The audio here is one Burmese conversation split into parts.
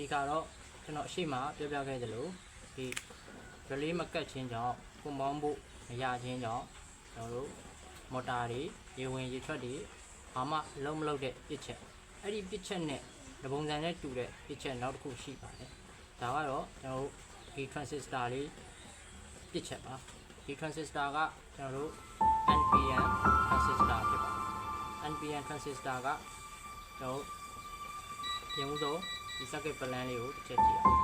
ဒီကတော့ကျွန်တော်အရှိမပြောပြခဲ့သလိုဒီဒလေးမကတ်ချင်းကြောင့်ပုံပေါင်းဖို့မရချင်းကြောင့်ကျွန်တော်တို့မော်တာတွေရေဝင်ရေထွက်တွေဘာမှအလုံးမလုံးတဲ့ပစ်ချက်အဲ့ဒီပစ်ချက်နဲ့ဒီပုံစံနဲ့တူတဲ့ပစ်ချက်နောက်တစ်ခုရှိပါတယ်ဒါကတော့ကျွန်တော်တို့ဒီ transistor လေးပစ်ချက်ပါဒီ transistor ကကျွန်တော်တို့ NPN transistor ဖြစ်ပါတယ် NPN transistor ကကျွန်တော်တို့ပြင်ဦးဆုံး ဒီ circuit plan လေးကိုတစ်ချက်ကြည့်အောင်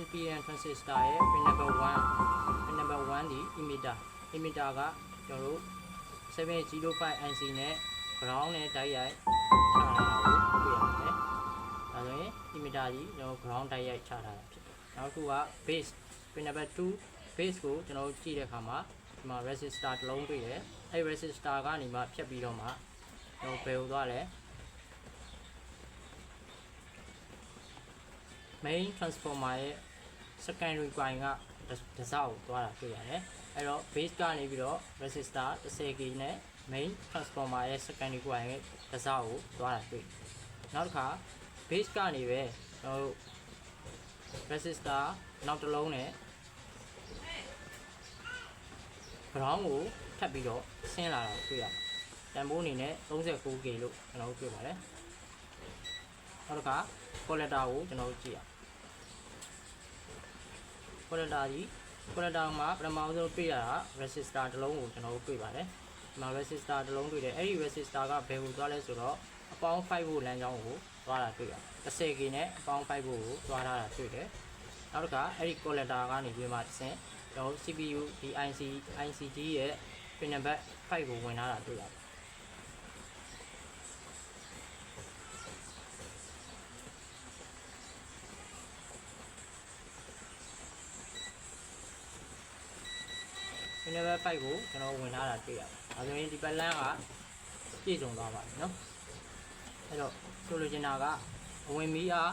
NPN transistor ရဲ့ pin number 1 pin number 1ဒီ emitter emitter ကကျွန်တော်တို့705 IC နဲ့ ground နဲ့တိုက်ရိုက်ချလာတာကိုတွေ့ရပါတယ်။ဒါဆိုရင် emitter ကြီးကျွန်တော် ground တိုက်ရိုက်ချထားတာဖြစ်တယ်။နောက်တစ်ခုက base pin number 2 base ကိုကျွန်တော်တို့ကြည့်တဲ့အခါမှာဒီမှာ resistor တစ်လုံးတွေ့တယ်။ အဲဒီ resistor ကနေမှဖြတ်ပြီးတော့မှကျွန်တော်ဘယ်ကိုသွားလဲ main transformer ရဲ့ secondary coil ကတစားကိုသွားတာတွေ့ရတယ်။အဲတော့ base ကနေပြီးတော့ resistor 10k နဲ့ main transformer ရဲ့ secondary coil ရဲ့တစားကိုသွားတာတွေ့။နောက်တစ်ခါ base ကနေပဲကျွန်တော်တို့ resistor နောက်တစ်လုံးနဲ့ ground ကို ထပ်ပြီးတော့ဆင်းလာတာကိုတွေ့ရမှာ။တန်ဖိုးအနေနဲ့ 39k လို့ကျွန်တော်တို့တွေ့ပါတယ်။နောက်တစ်ခါ collector ကိုကျွန်တော်တို့ကြည့်ရအောင် collector ကြီး collector မှာပထမဆုံးတွေ့ရတာ resistor တစ်လုံးကိုကျွန်တော်တို့တွေ့ပါတယ်ဒီမှာ resistor တစ်လုံးတွေ့တယ်အဲ့ဒီ resistor ကဘယ်ကိုသွားလဲဆိုတော့အပေါင်း5ဖို့လမ်းကြောင်းကိုသွားတာတွေ့ရတယ် 10k နဲ့အပေါင်း5ဖို့ကိုသွားထားတာတွေ့တယ်နောက်တစ်ခါအဲ့ဒီ collector ကနေပြီးမှတစ်ဆင့်ကျွန်တော်တို့ CPU ဒီ IC ICD ရဲ့ pin number 5ကိုဝင်ထားတာတွေ့ရတယ် pin number 5ကိုကျွန်တော်ဝင်ထားတာတွေ့ရတယ်ဒါဆိုရင်ဒီ plan ကပြည့်စုံသွားပါပြီเนาะအဲ့တော့ဆိုလိုချင်တာကအဝင်မီအား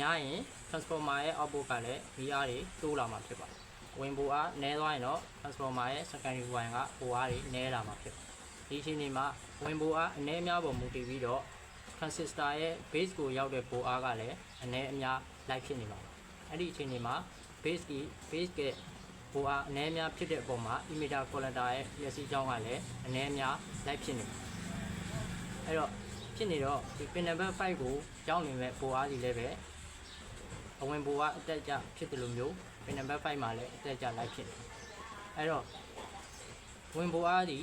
ညားရင် transformer ရဲ့ output ကလည်းမီအားတွေတိုးလာမှာဖြစ်ပါတယ် ဝင်ပိုအားနည်းသွားရင်တော့ transformer ရဲ့ secondary wire ကပိုအားတွေနည်းလာမှာဖြစ်ပါတယ်ဒီအချိန်ဒီမှာဝင်ပိုအားအနည်းအများပေါ်မူတည်ပြီးတော့ transistor ရဲ့ base ကိုရောက်တဲ့ပိုအားကလည်းအနည်းအများလိုက်ဖြစ်နေမှာပါအဲ့ဒီအချိန်ဒီမှာ base က base ကဟိုအားအနည်းအများဖြစ်တဲ့အပေါ်မှာ emitter collector ရဲ့ပျက်စီးကြောင်းကလည်းအနည်းအများလိုက်ဖြစ်နေမှာအဲ့တော့ဖြစ်နေတော့ဒီ pin number 5ကိုကြောင်းနေမဲ့ပိုအားစီလည်းပဲအ ဝင်ပိုအားအတက်အကျဖြစ်တယ်လို့မျိုး pin number 5မှာလည်းအတက်အကျလိုက်ဖြစ်နေအဲ့တော့ဝင်ပိုအားဒီ